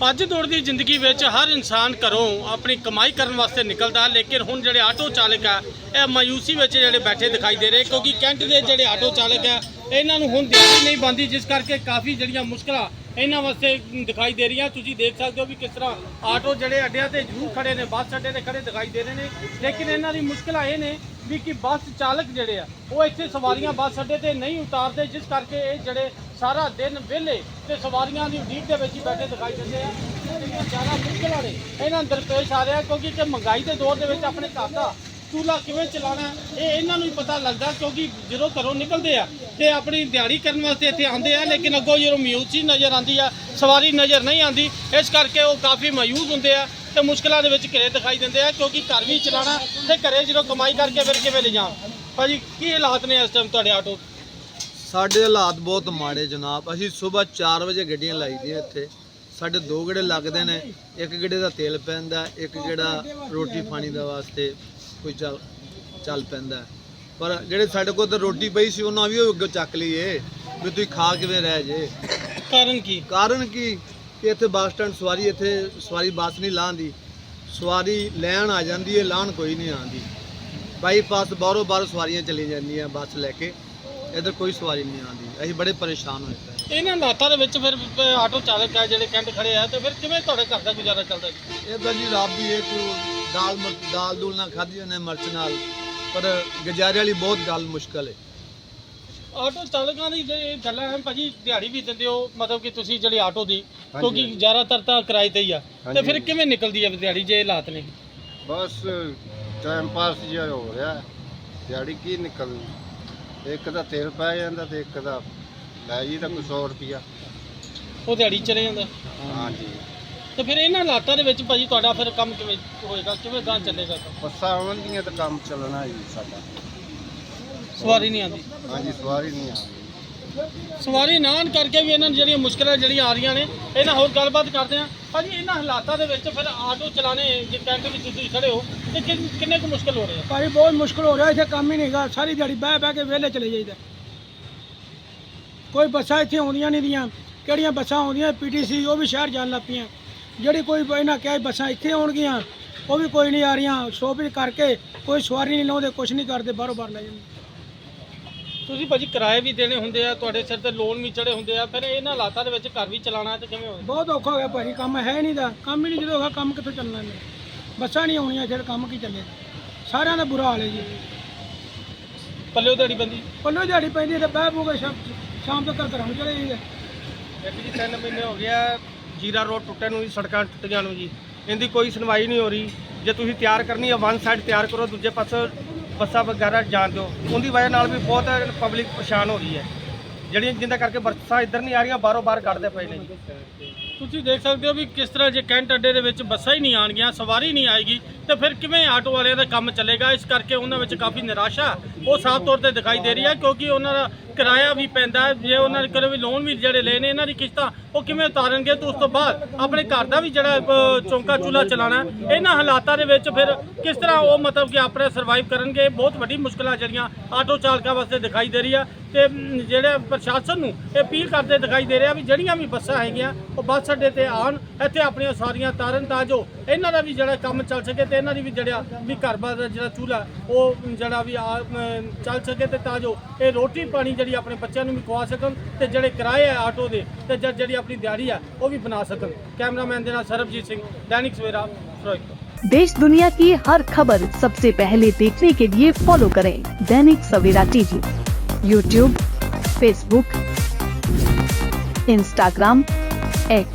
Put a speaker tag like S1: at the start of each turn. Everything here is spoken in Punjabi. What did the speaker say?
S1: ਭੱਜ ਦੌੜ ਦੀ ਜ਼ਿੰਦਗੀ ਵਿੱਚ ਹਰ ਇਨਸਾਨ ਘਰੋਂ ਆਪਣੀ ਕਮਾਈ ਕਰਨ ਵਾਸਤੇ ਨਿਕਲਦਾ, ਲੇਕਿਨ ਹੁਣ ਜਿਹੜੇ ਆਟੋ ਚਾਲਕ ਆ, ਇਹ ਮਾਯੂਸੀ ਵਿੱਚ ਜਿਹੜੇ ਬੈਠੇ ਦਿਖਾਈ ਦੇ ਰਹੇ, ਕਿਉਂਕਿ ਕੈਂਟ ਦੇ ਜਿਹੜੇ ਆਟੋ ਚਾਲਕ ਆ, ਇਹਨਾਂ ਨੂੰ ਹੁਣ ਦਿਹਾੜੀ ਨਹੀਂ ਬੰਦੀ ਜਿਸ ਕਰਕੇ ਕਾਫੀ ਜਿਹੜੀਆਂ ਮੁਸ਼ਕਲਾਂ ਇਹਨਾਂ ਵਾਸਤੇ ਦਿਖਾਈ ਦੇ ਰਹੀਆਂ। ਤੁਸੀਂ ਦੇਖ ਸਕਦੇ ਹੋ ਵੀ ਕਿਸ ਤਰ੍ਹਾਂ ਆਟੋ ਜਿਹੜੇ ਅੱਡਿਆਂ ਤੇ ਜ਼ਰੂਰ ਖੜੇ ਨੇ, ਬੱਸ ਅੱਡੇ ਤੇ ਖੜੇ ਦਿਖਾਈ ਦੇ ਰਹੇ ਨੇ। ਲੇਕਿਨ ਇਹਨਾਂ ਦੀ ਮੁਸ਼ਕਲਾਂ ਇਹ ਨੇ ਵੀ ਕਿ ਬੱਸ ਚਾਲਕ ਜਿਹੜੇ ਆ, ਉਹ ਇੱਥੇ ਸਵਾਰੀਆਂ ਬੱਸ ਅੱਡੇ ਤੇ ਨਹੀਂ ਉਤਾਰਦੇ, ਜਿਸ ਕਰਕੇ ਇਹ ਜਿਹੜੇ ਸਾਰਾ ਦਿਨ ਵਿਹਲੇ ਤੇ ਸਵਾਰੀਆਂ ਦੀ ਉਡੀਕ ਦੇ ਵਿੱਚ ਹੀ ਬੈਠੇ ਦਿਖਾਈ ਦਿੰਦੇ ਆ। ਜਿਹੜੀਆਂ ਜ਼ਿਆਦਾ ਮੁਸ਼ਕਲਾਂ ਨੇ ਇਹਨਾਂ ਅੰਦਰ ਪੇਸ਼ ਆ ਰਿਹਾ ਕਿਉਂਕਿ ਕਿ ਮਹਿੰਗਾਈ ਦੇ ਦੌਰ ਦੇ ਵਿੱਚ ਆਪਣੇ ਘਰ ਦਾ ਚੂਲਾ ਕਿਵੇਂ ਚਲਾਉਣਾ ਇਹ ਇਹਨਾਂ ਨੂੰ ਹੀ ਪਤਾ ਲੱਗਦਾ ਕਿਉਂਕਿ ਜਦੋਂ ਘਰੋਂ ਨਿਕਲਦੇ ਆ ਤੇ ਆਪਣੀ ਦਿਹਾੜੀ ਕਰਨ ਵਾਸਤੇ ਇੱਥੇ ਆਉਂਦੇ ਆ, ਲੇਕਿਨ ਅੱਗੋਂ ਜਦੋਂ ਮਿਊਜ਼ੀ ਨਜ਼ਰ ਆਉਂਦੀ ਆ, ਸਵਾਰੀ ਨਜ਼ਰ ਨਹੀਂ ਆਉਂਦੀ, ਇਸ ਕਰਕੇ ਉਹ ਕਾਫੀ ਮਾਯੂਸ ਹੁੰਦੇ ਆ ਤੇ ਮੁਸ਼ਕਲਾਂ ਦੇ ਵਿੱਚ ਘਰੇ ਦਿਖਾਈ ਦਿੰਦੇ ਆ ਕਿਉਂਕਿ ਘਰ ਵੀ ਚਲਾਉਣਾ ਤੇ ਘਰੇ ਜਦੋਂ ਕਮਾਈ ਕਰਕੇ ਫਿਰ ਕਿਵੇਂ ਲੈ ਜਾਣ ਭਾਜੀ, ਕੀ ਹਾਲਾਤ ਨੇ ਇਸ ਟਾਈਮ ਤੁਹਾਡੇ ਆਟੋ?
S2: ਸਾਡੇ ਹਾਲਾਤ ਬਹੁਤ ਮਾੜੇ ਜਨਾਬ। ਅਸੀਂ ਸਵੇਰ 4 ਵਜੇ ਗੱਡੀਆਂ ਲਾਈ ਦੀਆਂ ਇੱਥੇ। ਸਾਡੇ ਦੋ ਗੇੜੇ ਲੱਗਦੇ ਨੇ। ਇੱਕ ਗੇੜੇ ਦਾ ਤੇਲ ਪੈਂਦਾ, ਇੱਕ ਗੇੜਾ ਰੋਟੀ ਪਾਣੀ ਦਾ ਵਾਸਤੇ। ਕੋਈ ਚੱਲ ਚੱਲ ਪੈਂਦਾ। ਪਰ ਜਿਹੜੇ ਸਾਡੇ ਕੋਲ ਤਾਂ ਰੋਟੀ ਪਈ ਸੀ ਉਹਨਾਂ ਵੀ ਉਹ ਅੱਗੇ ਚੱਕ ਲਈਏ। ਵੀ ਤੁਸੀਂ ਖਾ ਕਿਵੇਂ ਰਹਿ ਜੇ?
S1: ਕਾਰਨ ਕੀ?
S2: ਕਾਰਨ ਕੀ? ਕਿ ਇੱਥੇ ਬੱਸ ਸਟੈਂਡ ਸਵਾਰੀ ਇੱਥੇ ਸਵਾਰੀ ਬੱਸ ਨਹੀਂ ਲਾਉਂਦੀ ਸਵਾਰੀ ਲੈਣ ਆ ਜਾਂਦੀ ਹੈ ਲਾਣ ਕੋਈ ਨਹੀਂ ਆਉਂਦੀ। ਬਾਈਪਾਸ ਬਾਹਰੋਂ ਬਾਹਰ ਸਵਾਰੀਆਂ ਚਲੀ ਜਾਂਦੀਆਂ ਬੱਸ ਲੈ ਕੇ। ਇੱਧਰ ਕੋਈ ਸਵਾਰੀ ਨਹੀਂ ਆਉਂਦੀ। ਅਸੀਂ ਬੜੇ ਪਰੇਸ਼ਾਨ ਹੋਏ ਪਏ।
S1: ਇਹਨਾਂ ਹਾਲਾਤਾਂ ਦੇ ਵਿੱਚ ਫਿਰ ਆਟੋ ਚਾਲਕ ਆ ਜਿਹੜੇ ਕੈਂਟ ਖੜੇ ਆ ਤੇ ਫਿਰ ਕਿਵੇਂ ਤੁਹਾਡੇ ਘਰ ਦਾ ਗੁਜ਼ਾਰਾ ਚੱਲਦਾ ਜੀ?
S2: ਇਹ ਤਾਂ ਜੀ ਰੱਬ ਹੀ ਇੱਕ ਦਾਲ ਮਿਰਚ- ਦਾਲ ਦੂਲ ਨਾਲ ਖਾਧੀ ਉਹਨੇ ਮਿਰਚ ਨਾਲ ਪਰ ਗੁਜ਼ਾਰੇ ਵਾਲੀ ਬਹੁਤ ਗੱਲ ਮੁਸ਼ਕਲ ਹੈ
S1: ਆਟੋ ਚਾਲਕਾਂ ਦੀ ਜੇ ਇਹ ਗੱਲਾਂ ਹੈ ਭਾਜੀ ਦਿਹਾੜੀ ਵੀ ਦਿੰਦੇ ਹੋ ਮਤਲਬ ਕਿ ਤੁਸੀਂ ਜਿਹੜੀ ਆਟੋ ਦੀ ਕਿਉਂਕਿ ਜ਼ਿਆਦਾਤਰ ਤਾਂ ਕਿਰਾਏ ਤੇ ਹੀ ਆ। ਤੇ ਫਿਰ ਕਿਵੇਂ ਨਿਕਲਦੀ ਹੈ ਦਿਹਾੜੀ ਜੇ ਇਹ ਹਾਲਾਤ ਨੇ?
S3: ਬਸ ਟਾਈਮ ਪਾਸ ਜਿਹਾ ਹੋ ਰਿਹਾ। ਦਿਹਾੜੀ ਕੀ ਨਿਕਲਣੀ? ਇੱਕ ਦਾ ਤੇਲ ਪੈ ਜਾਂਦਾ ਤੇ ਇੱਕ ਦਾ ਲੈ ਜੀ ਤਾਂ ਕੋਈ 100 ਰੁਪਿਆ
S1: ਉਹ ਦਿਹਾੜੀ ਚਲੇ ਜਾਂਦਾ।
S3: ਹਾਂਜੀ।
S1: ਤੇ ਫਿਰ ਇਹਨਾਂ ਹਾਲਾਤਾਂ ਦੇ ਵਿੱਚ ਭਾਜੀ ਤੁਹਾਡਾ ਫਿਰ ਕੰਮ ਕਿਵੇਂ ਹੋਏਗਾ? ਕਿਵੇਂ ਗਾਂ ਚੱਲੇਗਾ ਕੰਮ?
S3: ਬੱਸਾਂ ਆਉਂਦੀਆਂ ਤਾਂ ਕੰਮ ਚੱਲਣਾ ਜੀ ਸਾਡਾ।
S1: ਸਵਾਰੀ ਨਹੀਂ ਆਉਂਦੀ?
S3: ਹਾਂਜੀ ਸਵਾਰੀ ਨਹੀਂ ਆਉਂਦੀ।
S1: ਸਵਾਰੀ ਨਾ ਆਉਣ ਕਰਕੇ ਵੀ ਇਹਨਾਂ ਨੂੰ ਜਿਹੜੀਆਂ ਮੁਸ਼ਕਲਾਂ ਜਿਹੜੀਆਂ ਆ ਰਹੀਆਂ ਨੇ ਇਹਨਾਂ ਹੋਰ ਗੱਲਬਾਤ ਕਰਦੇ ਆ ਭਾਜੀ ਇਹਨਾਂ ਹਾਲਾਤਾਂ ਦੇ ਵਿੱਚ ਫਿਰ ਆਟੋ ਚਲਾਣੇ ਜੇ ਕੈਂਟ ਵਿੱਚ ਤੁਸੀਂ ਖੜੇ ਹੋ ਤੇ ਕਿੰਨ- ਕਿੰਨੇ ਕੁ ਮੁਸ਼ਕਲ ਹੋ ਰਹੇ ਆ?
S4: ਭਾਈ ਬਹੁਤ ਮੁਸ਼ਕਲ ਹੋ ਰਿਹਾ ਇੱਥੇ ਕੰਮ ਹੀ ਨਹੀਂਗਾ ਸਾਰੀ ਦਿਹਾੜੀ ਬਹਿ ਬਹਿ ਕੇ ਵਿਹਲੇ ਚਲੇ ਜਾਈਦਾ। ਕੋਈ ਬੱਸਾਂ ਇੱਥੇ ਆਉਂਦੀਆਂ ਨਹੀਂ ਦੀਆਂ ਕਿਹੜੀਆਂ ਬੱਸਾਂ ਆਉਂਦੀਆਂ? ਪੀਟੀਸੀ ਉਹ ਵੀ ਸ਼ਹਿਰ ਜਾਣ ਲੱਗ ਪਈਆਂ। ਜਿਹੜੀ ਕੋਈ ਇਹਨਾਂ ਕਿਹਾ ਬੱਸਾਂ ਇੱਥੇ ਆਉਣਗੀਆਂ ਉਹ ਵੀ ਕੋਈ ਨਹੀਂ ਆ ਰਹੀਆਂ। ਸਟੋਪੇਜ ਕਰਕੇ ਕੋਈ ਸਵਾਰੀ ਨਹੀਂ ਲਾਉਂਦੇ ਕੁਝ ਨਹੀਂ ਕਰਦੇ ਬਾਹਰੋਂ ਬਾਹਰ ਲੈ ਜਾਂਦੇ।
S1: ਤੁਸੀਂ ਭਾਜੀ ਕਿਰਾਏ ਵੀ ਦੇਣੇ ਹੁੰਦੇ ਆ ਤੁਹਾਡੇ ਸਿਰ ਤੇ ਲੋਨ ਵੀ ਚੜੇ ਹੁੰਦੇ ਆ ਫਿਰ ਇਹਨਾਂ ਹਾਲਾਤਾਂ ਦੇ ਵਿੱਚ ਘਰ ਵੀ ਚਲਾਉਣਾ ਤੇ ਕਿਵੇਂ ਹੋਵੇ?
S4: ਬਹੁਤ ਔਖਾ ਹੋ ਗਿਆ ਭਾਈ ਕੰਮ ਹੈ ਨਹੀਂ ਦਾ ਕੰਮ ਹੀ ਨਹੀਂ ਜਦੋਂ ਹੋਗਾ ਕੰਮ ਕਿੱਥੋਂ ਚੱਲਣਾ ਨੇ? ਬੱਸਾਂ ਨਹੀਂ ਆਉਣੀਆਂ ਫਿਰ ਕੰਮ ਕੀ ਚੱਲੇ? ਸਾਰਿਆਂ ਦਾ ਬੁਰਾ ਹਾਲ ਹੈ ਜੀ।
S1: ਪੱਲੇ ਦਿਹਾੜੀ ਬੰਦੀ
S4: ਪੱਲੋ ਦਿਹਾੜੀ ਪੈਂਦੀ ਤੇ ਬਹਿ ਬੂਗੇ ਸ਼ਾਮ ਤੱਕ ਘਰ ਨੂੰ ਚਲੇ
S5: ਇੱਕ ਜੀ 3 ਮਹੀਨੇ ਹੋ ਗਿਆ ਜੀਰਾ ਰੋਡ ਟੁੱਟੇ ਨੂੰ ਜੀ, ਸੜਕਾਂ ਟੁੱਟੀਆਂ ਨੂੰ ਜੀ। ਇਹਦੀ ਕੋਈ ਸੁਣਵਾਈ ਨਹੀਂ ਹੋ ਰਹੀ। ਜੇ ਤੁਸੀਂ ਤਿਆਰ ਕਰਨੀ ਹੈ ਵਨ ਸਾਈਡ ਤਿਆਰ ਕਰੋ, ਦੂਜੇ ਪਾਸੇ ਬੱਸਾਂ ਵਗੈਰਾ ਜਾਣ ਦਿਓ। ਉਹਦੀ ਵਜ੍ਹਾ ਨਾਲ ਵੀ ਬਹੁਤ ਪਬਲਿਕ ਪਰੇਸ਼ਾਨ ਹੋ ਰਹੀ ਹੈ। ਜਿਹੜੀਆਂ ਜਿੰਦਾ ਕਰਕੇ ਬੱਸਾਂ ਇੱਧਰ ਨਹੀਂ ਆ ਰਹੀਆਂ, ਬਾਹਰੋਂ ਬਾਹਰ ਕੱਢਦੇ ਪਏ ਨੇ ਜੀ।
S1: ਤੁਸੀਂ ਦੇਖ ਸਕਦੇ ਹੋ ਵੀ ਕਿਸ ਤਰ੍ਹਾਂ ਜੇ ਕੈਂਟ ਅੱਡੇ ਦੇ ਵਿੱਚ ਬੱਸਾਂ ਹੀ ਨਹੀਂ ਆਣਗੀਆਂ ਸਵਾਰੀ ਨਹੀਂ ਆਏਗੀ ਤੇ ਫਿਰ ਕਿਵੇਂ ਆਟੋ ਵਾਲਿਆਂ ਦਾ ਕੰਮ ਚੱਲੇਗਾ? ਇਸ ਕਰਕੇ ਉਹਨਾਂ ਵਿੱਚ ਕਾਫੀ ਨਿਰਾਸ਼ਾ ਉਹ ਸਾਫ਼ ਤੌਰ ਤੇ ਦਿਖਾਈ ਦੇ ਰਹੀ ਹੈ ਕਿਉਂਕਿ ਉਹਨਾਂ ਦਾ ਕਿਰਾਇਆ ਵੀ ਪੈਂਦਾ ਜੇ ਉਹਨਾਂ ਨੇ ਕੋਲ ਵੀ ਲੋਨ ਵੀ ਜਿਹੜੇ ਲਏ ਨੇ ਇਹਨਾਂ ਦੀ ਕਿਸ਼ਤਾਂ ਉਹ ਕਿਵੇਂ ਉਤਾਰਨਗੇ ਤੇ ਉਸ ਤੋਂ ਬਾਅਦ ਆਪਣੇ ਘਰ ਦਾ ਵੀ ਜਿਹੜਾ ਚੌਂਕਾ ਚੁੱਲਾ ਚਲਾਣਾ ਇਹਨਾਂ ਹਾਲਾਤਾਂ ਦੇ ਵਿੱਚ ਫਿਰ ਕਿਸ ਤਰ੍ਹਾਂ ਉਹ ਮਤਲਬ ਕਿ ਆਪਣੇ ਸਰਵਾਈਵ ਕਰਨਗੇ ਬਹੁਤ ਵੱਡੀ ਮੁਸ਼ਕਲਾਂ ਜਿਹੜੀਆਂ ਆਟੋ ਚਾਲਕਾਂ ਵਾਸਤੇ ਦਿਖਾਈ ਦੇ ਰਹੀ ਆ ਤੇ ਮ, ਜਿਹੜੇ ਪ੍ਰਸ਼ਾਸਨ ਨੂੰ ਇਹ ਅਪੀਲ ਕਰਦੇ ਦਿਖਾਈ ਦੇ ਰਿਹਾ ਵੀ ਜਿਹੜੀਆਂ ਵੀ ਬੱਸਾਂ ਹੈਗੀਆਂ ਉਹ ਬੱਸ ਅੱਡੇ ਤੇ ਆਉਣ ਇੱਥੇ ਆਪਣੀਆਂ ਸਾਰੀਆਂ ਤਾਰਨ ਤਾਂ ਜੋ ਇਹਨਾਂ ਦਾ ਵੀ ਜਿਹੜਾ ਕੰਮ ਚੱਲ ਸਕੇ ਤੇ ਇਹਨਾਂ ਦੀ ਵੀ ਜਿਹੜਾ ਵੀ ਘਰ-ਬਾਰ ਦਾ ਜਿਹੜਾ ਚੂਲਾ ਉਹ ਜਿਹੜਾ ਵੀ ਆ, ਅਮ, ਚੱਲ ਸਕੇ ਤੇ ਤਾਂ ਜੋ ਇਹ ਰੋਟੀ ਪਾਣੀ ਜਿਹੜੀ ਆਪਣੇ ਬੱਚਿਆਂ ਨੂੰ ਵੀ ਖਵਾ ਸਕਣ ਤੇ ਜਿਹੜੇ ਕਿਰਾਏ ਆ ਆਟੋ ਦੇ ਤੇ ਜ- ਜਿਹੜੀ ਆਪਣੀ ਦਿਹਾੜੀ ਆ ਉਹ ਵੀ ਬਣਾ ਸਕਣ ਕੈਮਰਾਮੈਨ ਦੇ ਨਾਲ ਸਰਬਜੀਤ ਸਿੰਘ ਦੈਨਿਕ ਸਵੇਰਾ ਫਿਰੋਜ਼ਪੁਰ
S6: देश दुनिया की हर खबर सबसे पहले देखने के लिए फॉलो करें Dainik Savera TV YouTube Facebook Instagram X